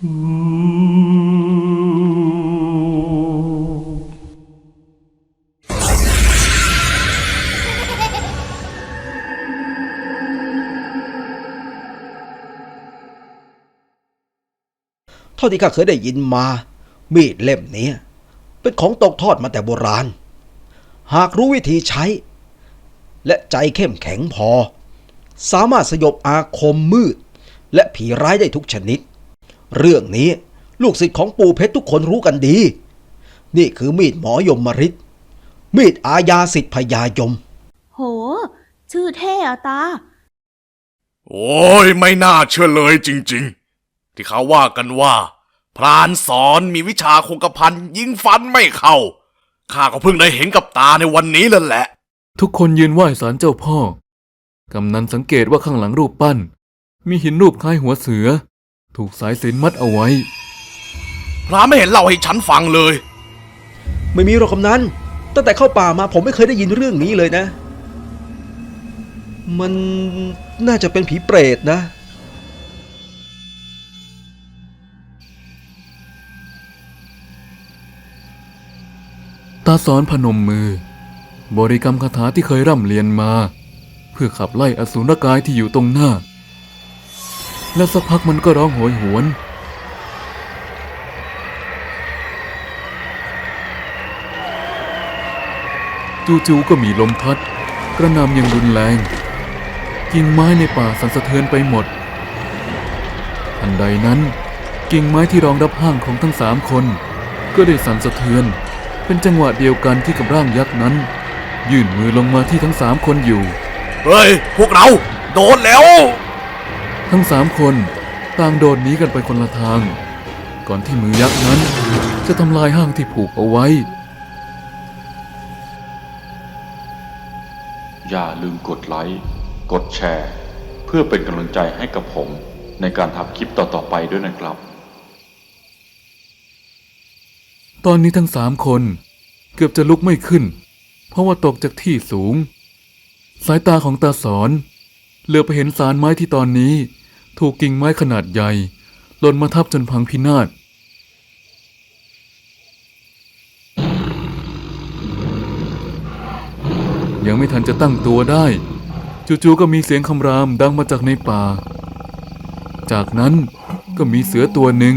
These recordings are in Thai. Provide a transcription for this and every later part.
เท่าที่ข้าเคยได้ยินมา มีดเล่มนี้เป็นของตกทอดมาแต่โบราณ หากรู้วิธีใช้ และใจเข้มแข็งพอ สามารถสยบอาคมมืด และผีร้ายได้ทุกชนิด เรื่องนี้ลูกศิษย์ของปู่เพชรทุกคนรู้กันดี นี่คือมีดหมอยมมริตมีดอาญาสิทธิพยายม โห ชื่อเท่อะตา โอ้ยไม่น่าเชื่อเลยจริงๆ ที่เขาว่ากันว่า พรานสอนมีวิชาคงกระพันยิงฟันไม่เข้าข้าก็เพิ่งได้เห็นกับตาในวันนี้เลยแหละ ทุกคนยืนไหว้ศาลเจ้าพ่อ กำนันสังเกตว่าข้างหลังรูปปั้น มีหินรูปคล้ายหัวเสือ ถูกสายสิญจนมัดเอาไว้ พระไม่เห็นเล่าให้ฉันฟังเลย ไม่มีหรอกคำนั้นตั้งแต่เข้าป่ามาผมไม่เคยได้ยินเรื่องนี้เลยนะ มันน่าจะเป็นผีเปรตนะ ตาสอนพนมมือ บริกรรมคาถาที่เคยร่ำเรียนมา เพื่อขับไล่อสูรกายที่อยู่ตรงหน้า แล้วสักพักมันก็ร้องโหยหวน จู่ๆก็มีลมพัด กระนำอย่างรุนแรง กิ่งไม้ในป่าสั่นสะเทือนไปหมด ทันใดนั้น กิ่งไม้ที่รองรับห้างของทั้งสามคน ก็ได้สั่นสะเทือน เป็นจังหวะเดียวกันที่กับร่างยักษ์นั้น ยื่นมือลงมาที่ทั้งสามคนอยู่ เฮ้ย พวกเรา โดนแล้ว ทั้งสามคนต่างโดดหนีกันไปคนละทาง ก่อนที่มือยักษ์นั้น จะทำลายห้างที่ผูกเอาไว้ อย่าลืมกดไลค์ กดแชร์ เพื่อเป็นกำลังใจให้กับผมในการทำคลิปต่อ ๆ ไปด้วยนะครับ ตอนนี้ทั้งสามคนเกือบจะลุกไม่ขึ้น เพราะว่าตกจากที่สูง สายตาของตาสอนเหลือไปเห็นสารไม้ที่ตอนนี้ ถูกกิ่งไม้ขนาดใหญ่หล่นมาทับจนพังพินาศยังไม่ทันจะตั้งตัวได้ จู่ๆก็มีเสียงคำรามดังมาจากในป่า จากนั้นก็มีเสือตัวหนึ่ง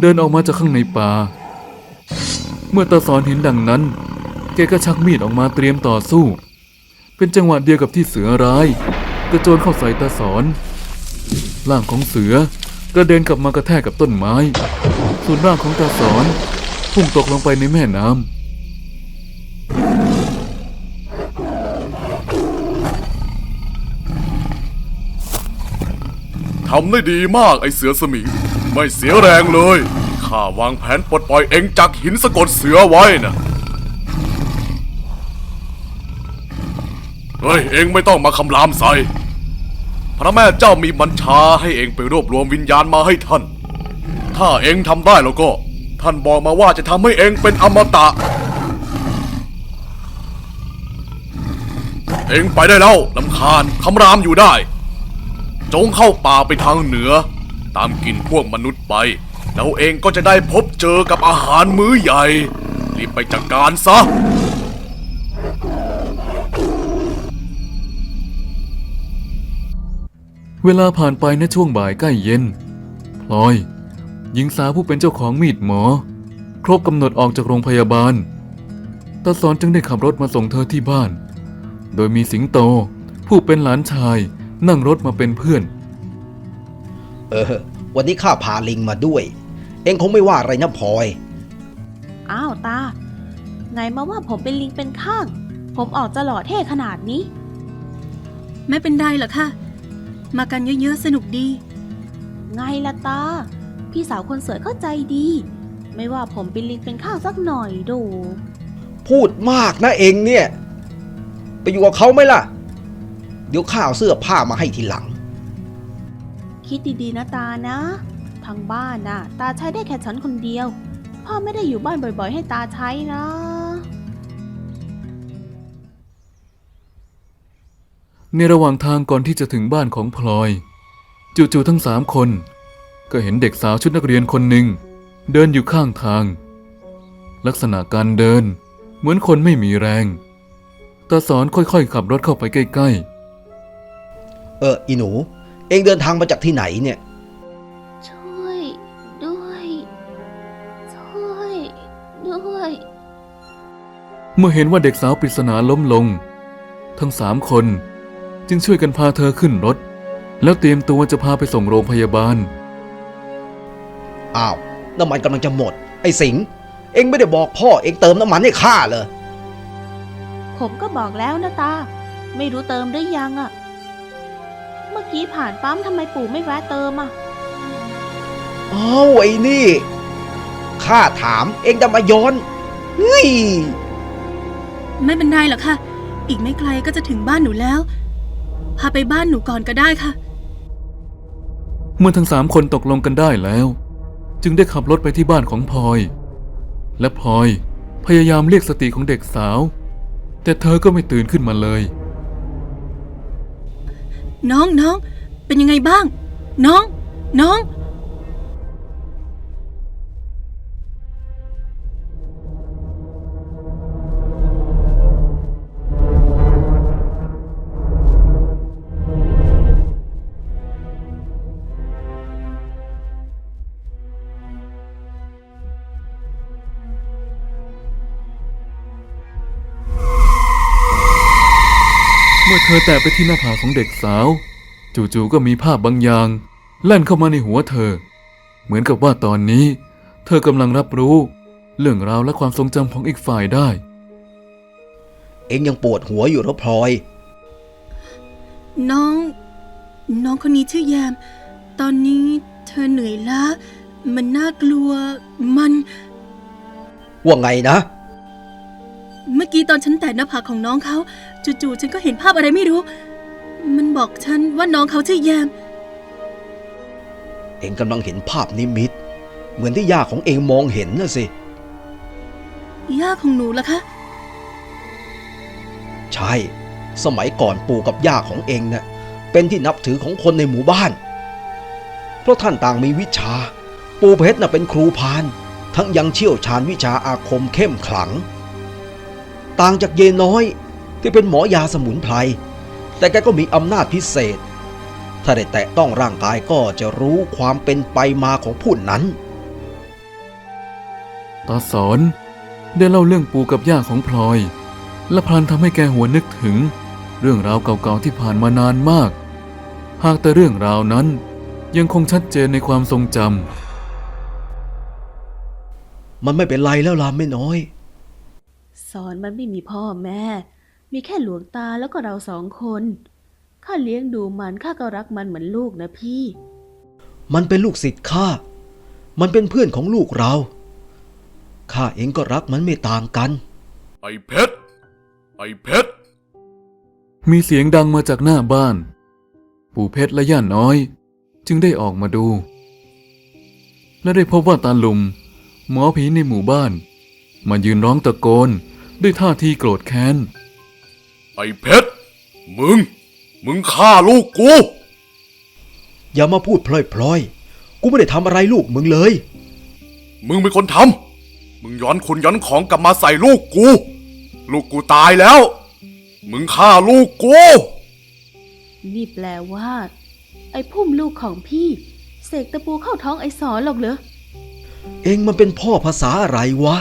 เดินออกมาจากข้างในป่า เมื่อตาสอนเห็นดังนั้น แกก็ชักมีดออกมาเตรียมต่อสู้ เป็นจังหวะเดียวกับที่เสือร้ายกระโจนเข้าใส่ตาสอน ร่างของเสือกระเด็นกลับมากระแทกกับต้นไม้ ส่วนร่างของตาสอนพุ่งตกลงไปในแม่น้ำ ทำได้ดีมากไอเสือสมิง ไม่เสียแรงเลย ข้าวางแผนปลดปล่อยเองจากหินสะกดเสือไว้นะเฮ้ย เองไม่ต้องมาคำรามใส่ พระแม่เจ้ามีบัญชาให้เองไปรวบรวมวิญญาณมาให้ท่าน ถ้าเองทำได้แล้วก็ ท่านบอกมาว่าจะทำให้เองเป็นอมตะ เองไปได้แล้วลำคาญคำรามอยู่ได้ จงเข้าป่าไปทางเหนือ ตามกลินพวกมนุษย์ไป แล้วเองก็จะได้พบเจอกับอาหารมื้อใหญ่ รีบไปจัดการซะ เวลาผ่านไปในช่วงบ่ายใกล้เย็น พลอย หญิงสาวผู้เป็นเจ้าของมีดหมอ ครบกำหนดออกจากโรงพยาบาลตาสอนจึงได้ขับรถมาส่งเธอที่บ้าน โดยมีสิงโต ผู้เป็นหลานชายนั่งรถมาเป็นเพื่อน เออ วันนี้ข้าพาลิงมาด้วย เอ็งคงไม่ว่าอะไรนะพลอย อ้าวตาไงมาว่าผมเป็นลิงเป็นข้าง ผมออกจะหล่อเท่ขนาดนี้ ไม่เป็นไรหรอกค่ะ มากันเยอะๆ สนุกดี ไงล่ะตา พี่สาวคนสวยเข้าใจดี ไม่ว่าผมเป็นลิงเป็นข้างสักหน่อยดู พูดมากนะเองเนี่ย ไปอยู่กับเขาไหมล่ะ เดี๋ยวข้าเอาเสื้อผ้ามาให้ทีหลัง คิดดีๆนะตานะ ทางบ้านน่ะ ตาใช้ได้แค่ฉันคนเดียว พ่อไม่ได้อยู่บ้านบ่อยๆ ให้ตาใช้นะ ในระหว่างทางก่อนที่จะถึงบ้านของพลอย จู่ๆทั้งสามคน ก็เห็นเด็กสาวชุดนักเรียนคนหนึ่ง เดินอยู่ข้างทาง ลักษณะการเดิน เหมือนคนไม่มีแรงตาสอนค่อยๆ ขับรถเข้าไปใกล้เอออีหนู เองเดินทางมาจากที่ไหนเนี่ย ช่วย ด้วย ช่วย ด้วยๆเมื่อเห็นว่าเด็กสาวปริศนาล้มลง ทั้งสามคน จึงช่วยกันพาเธอขึ้นรถ แล้วเตรียมตัวจะพาไปส่งโรงพยาบาล อ้าวน้ำมันกำลังจะหมด ไอ้สิงห์เองไม่ได้บอกพ่อเองเติมน้ำมันให้ข้าเลย ผมก็บอกแล้วนะตา ไม่รู้เติมหรือยังอะเมื่อกี้ผ่านปั๊มทำไมปู่ไม่แวะเติมอะอ้าวไอ้นี่ข้าถามเองจะมาย้อนเฮ้ย ไม่เป็นไรหรอกค่ะ อีกไม่ไกลก็จะถึงบ้านหนูแล้ว พาไปบ้านหนูก่อนก็ได้ค่ะ เมื่อทั้งสามคนตกลงกันได้แล้ว จึงได้ขับรถไปที่บ้านของพลอย และพลอยพยายามเรียกสติของเด็กสาว แต่เธอก็ไม่ตื่นขึ้นมาเลย น้องน้องเป็นยังไงบ้าง น้อง น้อง มื่อเธอแตะไปที่หน้าผากของเด็กสาว จู่ๆก็มีภาพบางอย่าง แล่นเข้ามาในหัวเธอ เหมือนกับว่าตอนนี้ เธอกำลังรับรู้ เรื่องราวและความทรงจำของอีกฝ่ายได้ เองยังปวดหัวอยู่เหรอพลอย น้อง น้องคนนี้ชื่อแยม ตอนนี้เธอเหนื่อยล้ามันน่ากลัวมัน ว่าไงนะ เมื่อกี้ตอนฉันแตะหน้าผากของน้องเขาจู่ๆฉันก็เห็นภาพอะไรไม่รู้ มันบอกฉันว่าน้องเขาชื่อแยม เองกำลังเห็นภาพนิมิต เหมือนที่ย่าของเองมองเห็นน่ะสิ ย่าของหนูล่ะคะ ใช่ สมัยก่อนปู่กับย่าของเองเนะ่ะเป็นที่นับถือของคนในหมู่บ้าน เพราะท่านต่างมีวิชา ปู่เพชรน่ะเป็นครูพาน ทั้งยังเชี่ยวชาญวิชาอาคมเข้มขลัง ต่างจากเยน้อยที่เป็นหมอยาสมุนไพร แต่แกก็มีอำนาจพิเศษ ถ้าได้แตะต้องร่างกายก็จะรู้ความเป็นไปมาของผู้นั้น ตาสอนได้เล่าเรื่องปู่กับย่าของพลอย และพลันทำให้แกหัวนนึกถึง เรื่องราวเก่าๆที่ผ่านมานานมาก หากแต่เรื่องราวนั้นยังคงชัดเจนในความทรงจมันไม่เป็นไรแล้วล่ะไม่น้อย สอนมันไม่มีพ่อแม่ มีแค่หลวงตาแล้วก็เราสองคน ข้าเลี้ยงดูมันข้าก็รักมันเหมือนลูกนะพี่ มันเป็นลูกศิษย์ข้า มันเป็นเพื่อนของลูกเรา ข้าเองก็รักมันไม่ต่างกัน ไอ้เพชร ไอ้เพชรำมีเสียงดังมาจากหน้าบ้าน ปู่เพชรและย่าน้อย จึงได้ออกมาดู และได้พบว่าตาลุม หมอผีในหมู่บ้าน มายืนร้องตะโกน ด้วยท่าทีโกรธแค้น ไอ้เพชร มึง มึงฆ่าลูกกู อย่ามาพูดพลอยๆ กูไม่ได้ทำอะไรลูกมึงเลย มึงเป็นคนทำ มึงย้อนคุณย้อนของกลับมาใส่ลูกกู ลูกกูตายแล้ว มึงฆ่าลูกกู นี่แปลว่า ไอ้พุ่มลูกของพี่ เสกตะปูเข้าท้องไอ้สอนหรอกเหรอ เองมันเป็นพ่อภาษาอะไรวะ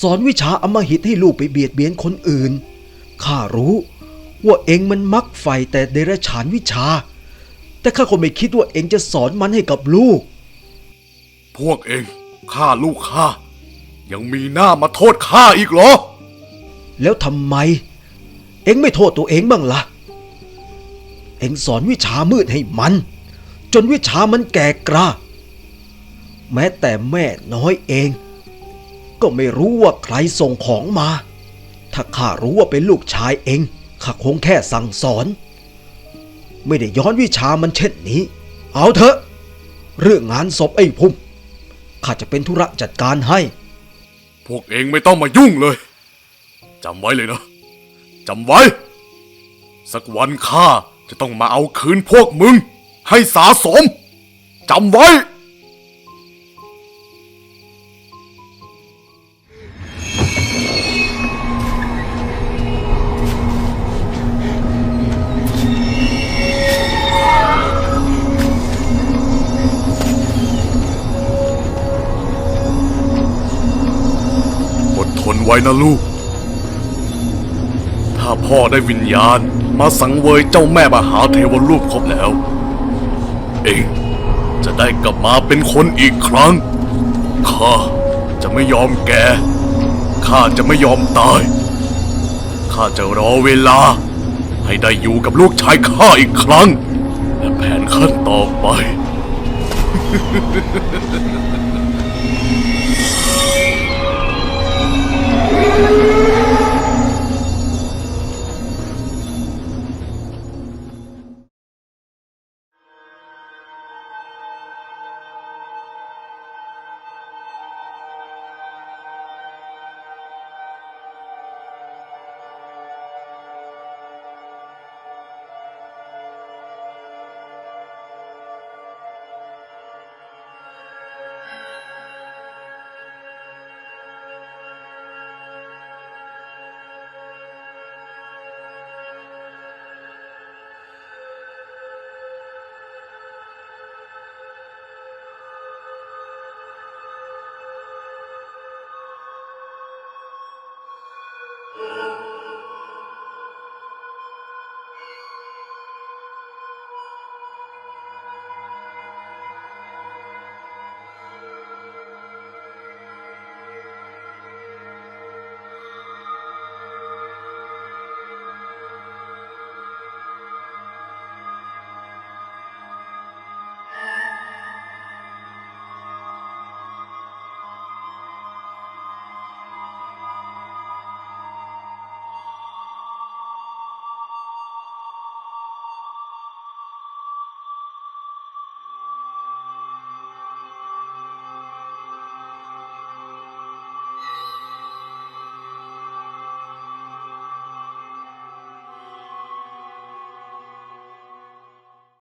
สอนวิชาอำมหิตให้ลูกไปเบียดเบียนคนอื่น ข้ารู้ ว่าเองมันมักใฝ่แต่เดรัจฉานวิชา แต่ข้าก็ไม่คิดว่าเองจะสอนมันให้กับลูก พวกเองฆ่าลูกข้ายังมีหน้ามาโทษข้าอีกเหรอ แล้วทำไม เอ็งไม่โทษตัวเองบ้างละ่ะ เอ็งสอนวิชามืดให้มัน จนวิชามันแก่กล้าแม้แต่แม่น้อยเอง ก็ไม่รู้ว่าใครส่งของมา ถ้าข้ารู้ว่าเป็นลูกชายเองข้าคงแค่สั่งสอน ไม่ได้ย้อนวิชามันเช่นนี้ เอาเถอะ เรื่องงานศพไอ้พุ่มข้าจะเป็นธุระจัดการให้ พวกเองไม่ต้องมายุ่งเลยจำไว้เลยนะจำไว้ สักวันข้าจะต้องมาเอาคืนพวกมึง ให้สาสมจำไว้ นะลูก ถ้าพ่อได้วิญญาณมาสังเวยเจ้าแม่มหาเทวรูปครบแล้ว เองจะได้กลับมาเป็นคนอีกครั้ง ข้าจะไม่ยอมแก ข้าจะไม่ยอมตาย ข้าจะรอเวลา ให้ได้อยู่กับลูกชายข้าอีกครั้ง และแผนขั้นต่อไป